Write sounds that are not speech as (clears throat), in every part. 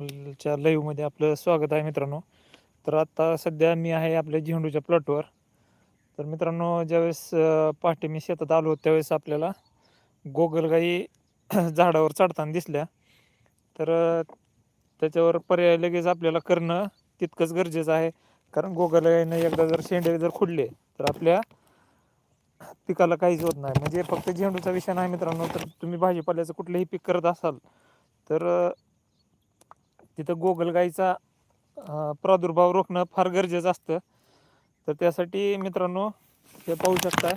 च्या लाईव्हमध्ये आपलं स्वागत आहे मित्रांनो. तर आता सध्या मी आहे आपल्या झेंडूच्या प्लॉटवर तर मित्रांनो ज्यावेळेस पहाटे मी शेतात आलो त्यावेळेस आपल्याला गोगलगाई (clears throat) झाडावर चढताना दिसल्या. तर त्याच्यावर पर्याय लगेच आपल्याला करणं तितकंच गरजेचं आहे. कारण गोगलगाईनं एकदा जर शेंडे जर खुडले तर आपल्या पिकाला काहीच होत नाही. म्हणजे फक्त झेंडूचा विषय नाही मित्रांनो तर तुम्ही भाजीपाल्याचं कुठलंही पीक करत असाल तर तिथं गोगलगाईचा प्रादुर्भाव रोखणं फार गरजेचं असतं. तर त्यासाठी मित्रांनो हे पाहू शकता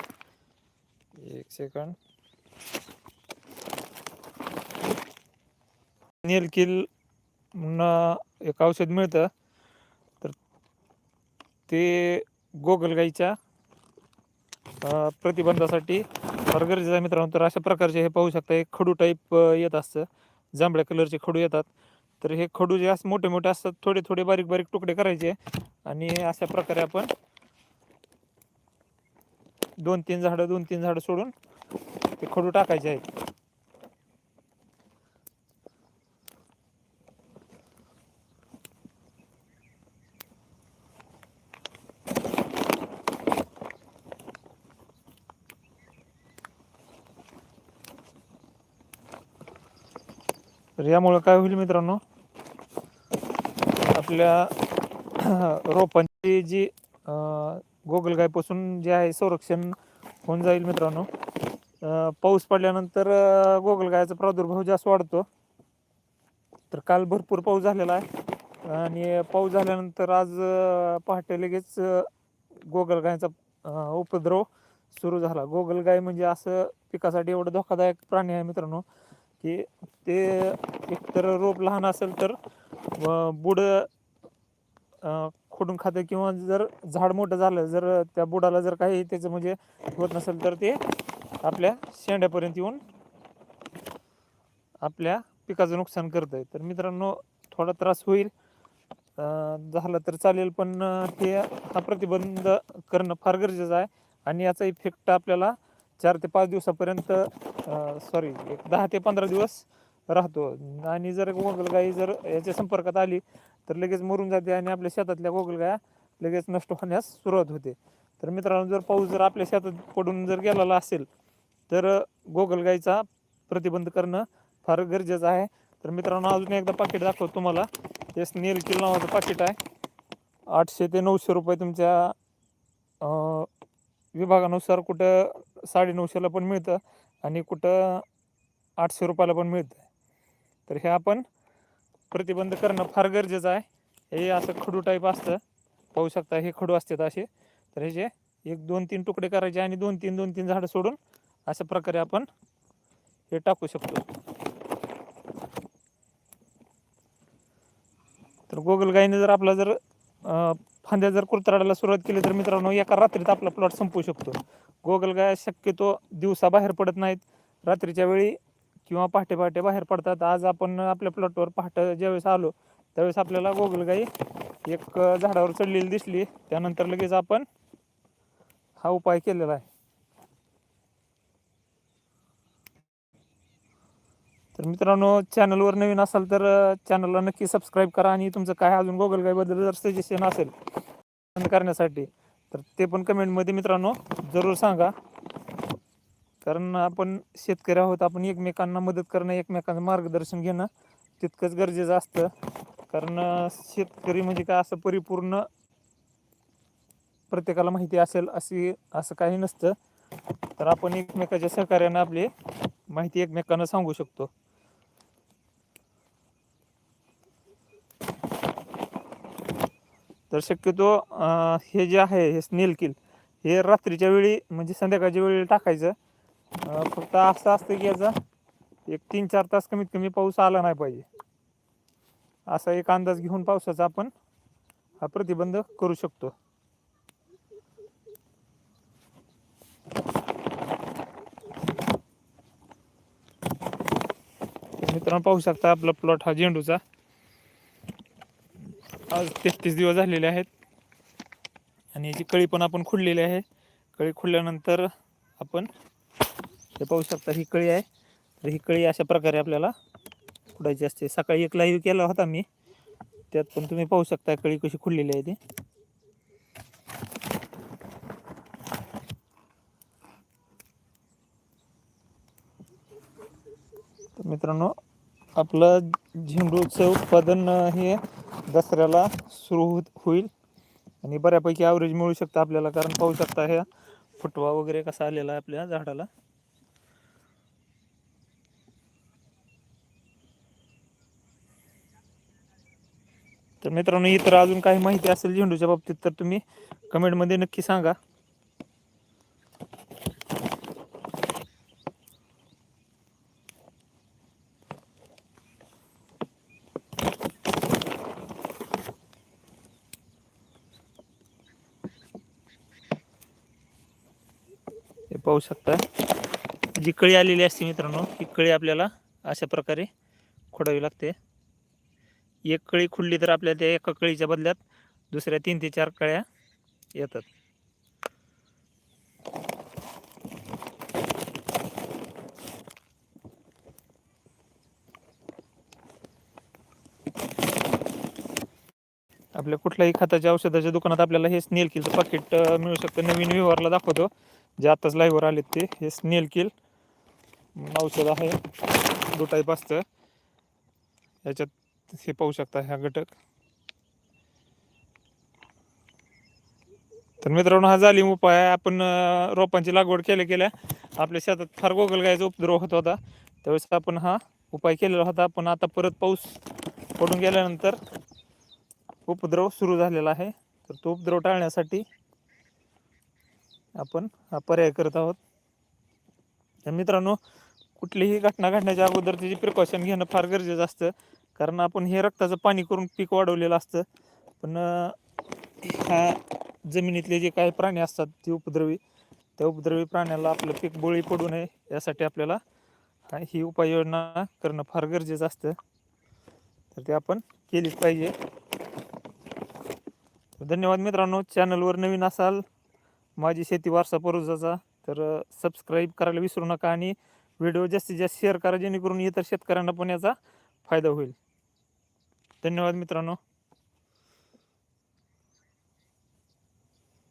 एक सेकंड नेलकिल म्हणून एक औषध मिळतं. तर ते गोगलगाईच्या प्रतिबंधासाठी फार गरजेचं आहे मित्रांनो. तर अशा प्रकारचे हे पाहू शकता एक खडू टाईप येत असतं. जांभळ्या कलरचे खडू येतात. तर हे खडू जे असं मोठे मोठे असतात थोडे थोडे बारीक बारीक तुकडे करायचे. आणि अशा प्रकारे आपण दोन तीन झाडं दोन तीन झाडं सोडून ते खडू टाकायचे आहेत. तर यामुळं काय होईल मित्रांनो? आपल्या (clears throat) रोपांची जी गोगलगायपासून जे आहे संरक्षण होऊन जाईल मित्रांनो. पाऊस पडल्यानंतर गोगलगायचा प्रादुर्भाव जास्त वाढतो. तर काल भरपूर पाऊस झालेला आहे. आणि पाऊस झाल्यानंतर आज पहाटे लगेच गोगलगायचा उपद्रव सुरू झाला. गोगलगाय म्हणजे असं पिकासाठी एवढं धोकादायक प्राणी आहे मित्रांनो की ते एकतर रोप लहान असेल तर बुड खोडून खातं किंवा जर झाड मोठं झालं जर त्या बुडाला जर काही त्याचं म्हणजे होत नसेल तर ते आपल्या शेंड्यापर्यंत येऊन आपल्या पिकाचं नुकसान करत आहे तर मित्रांनो थोडा त्रास होईल. झालं तर चालेल पण हे हा प्रतिबंध करणं फार गरजेचं आहे. आणि याचा इफेक्ट आपल्याला चार ते पाच दिवसापर्यंत सॉरी एक दहा ते पंधरा दिवस राहतो. आणि जर गोगलगाई जर याच्या संपर्कात आली तर लगेच मरून जाते आणि आपल्या शेतातल्या गोगलगाया लगेच नष्ट होण्यास सुरुवात होते. तर मित्रांनो जर पाऊस जर आपल्या शेतात पडून जर गेलेला असेल तर गोगलगायीचा प्रतिबंध करणं फार गरजेचं आहे. तर मित्रांनो अजून एकदा पाकिट दाखवतो तुम्हाला. ते स्नेल किल नावाचं पाकिट आहे. आठशे ते नऊशे रुपये तुमच्या विभागानुसार कुठं साडेनऊशेला पण मिळतं आणि कुठं आठशे रुपयाला पण मिळतं. तर हे आपण प्रतिबंध करणं फार गरजेचं आहे. हे असं खडू टाईप असतं. पाहू शकता हे खडू असतात असे. तर हे जे एक दोन तीन तुकडे करायचे आणि दोन तीन दोन तीन झाडं सोडून अशा प्रकारे आपण हे टाकू शकतो. तर गोगलगाईने जर आपला जर फांद्या जर कुरतराडायला सुरुवात केली तर मित्रांनो एका रात्रीत आपला प्लॉट संपू शकतो. गोगलगाय शक्यतो दिवसा बाहेर पडत नाहीत. रात्रीच्या वेळी किंवा पहाटे पहाटे बाहेर पडतात. आज आपण आपल्या प्लॉटवर पहाटे ज्यावेळेस आलो त्यावेळेस आपल्याला गोगलगाई एक झाडावर चढलेली दिसली. त्यानंतर लगेच आपण हा उपाय केलेला आहे. तर मित्रांनो चॅनलवर नवीन असाल तर चॅनलला नक्की सबस्क्राईब करा आणि तुमचं काय अजून गोगलगाईबद्दल जर सजेशन असेल करण्यासाठी तर ते पण कमेंटमध्ये मित्रांनो जरूर सांगा. कारण आपण शेतकरी आहोत आपण एकमेकांना मदत करणं एकमेकांचं मार्गदर्शन घेणं तितकंच गरजेचं असतं. कारण शेतकरी म्हणजे काय असं परिपूर्ण प्रत्येकाला माहिती असेल अशी असं काही नसतं. तर आपण एकमेकाच्या सहकार्यानं आपली माहिती एकमेकांना सांगू शकतो. तर शक्यतो हे जे आहे हे स्नेल किल हे रात्रीच्या वेळी म्हणजे संध्याकाळच्या वेळी टाकायचं. फक्त असं असतं की याचा एक तीन चार तास कमीत कमी पाऊस आला नाही पाहिजे. असा एक अंदाज घेऊन पावसाचा आपण हा प्रतिबंध करू शकतो. मित्रांनो पाहू शकता आपला प्लॉट हा झेंडूचा. आज तेहतीस दिवस झालेले आहेत. आणि याची कळी पण आपण खुडलेली आहे. कळी खुडल्यानंतर आपण हे पाहू शकता ही कळी आहे. तर ही कळी अशा प्रकारे आपल्याला खुडायची असते. सकाळी एक लाईव्ह केला होता मी. त्यात पण तुम्ही पाहू शकता कळी कशी खुडलेली आहे ती. मित्रांनो आपलं झेंडूचं उत्पादन हे दसऱ्याला सुरू होत होईल. आणि बऱ्यापैकी ॲव्हरेज मिळू शकतं आपल्याला. कारण पाहू शकता ह्या फुटवा वगैरे कसा आलेला आहे आपल्या झाडाला. तर मित्रांनो इतर अजून काही माहिती असेल झेंडूच्या बाबतीत तर तुम्ही कमेंटमध्ये नक्की सांगा. हे पाहू शकता. जी कळी आलेली असते मित्रांनो ही कळी आपल्याला अशा प्रकारे खोडावी लागते. एक कळी खुडली तर आपल्या त्या एका कळीच्या बदल्यात दुसऱ्या तीन ते चार कळ्या येतात. आपल्या कुठल्याही खताच्या औषधाच्या दुकानात आपल्याला हे स्नेल किलचं पाकिट मिळू शकतं. नवीन व्यवहारला दाखवतो. जे आत्ताच लाईव्हवर आलेत ते हे स्नेल किल औषध आहे. दो टाईप असतं. याच्यात हे पाहू शकता ह्या घटक. तर मित्रांनो हा जालिम उपाय आहे. आपण रोपांची लागवड केल्या केल्या आपल्या शेतात फार गोगलगायचा उपद्रव होत होता. त्यावेळेस आपण हा उपाय केलेला होता. पण आता परत पाऊस पडून गेल्यानंतर उपद्रव सुरू झालेला आहे. तर तो उपद्रव टाळण्यासाठी आपण हा पर्याय करत आहोत. तर मित्रांनो कुठलीही घटना घडण्याच्या अगोदर त्याची प्रिकॉशन घेणं फार गरजेचं असतं. कारण आपण हे रक्ताचं पाणी करून पीक वाढवलेलं असतं. पण ह्या जमिनीतले जे काही प्राणी असतात ते उपद्रवी त्या उपद्रवी प्राण्याला आपलं पीक बळी पडू नये यासाठी आपल्याला ही उपाययोजना करणं फार गरजेचं असतं. तर ते आपण केलीच पाहिजे. धन्यवाद मित्रांनो. चॅनलवर नवीन असाल माझी शेती वारसा परोजाचा तर सबस्क्राईब करायला विसरू नका आणि व्हिडिओ जास्तीत जास्त शेअर करा जेणेकरून इतर शेतकऱ्यांना पण याचा फायदा होईल. धन्यवाद मित्रांनो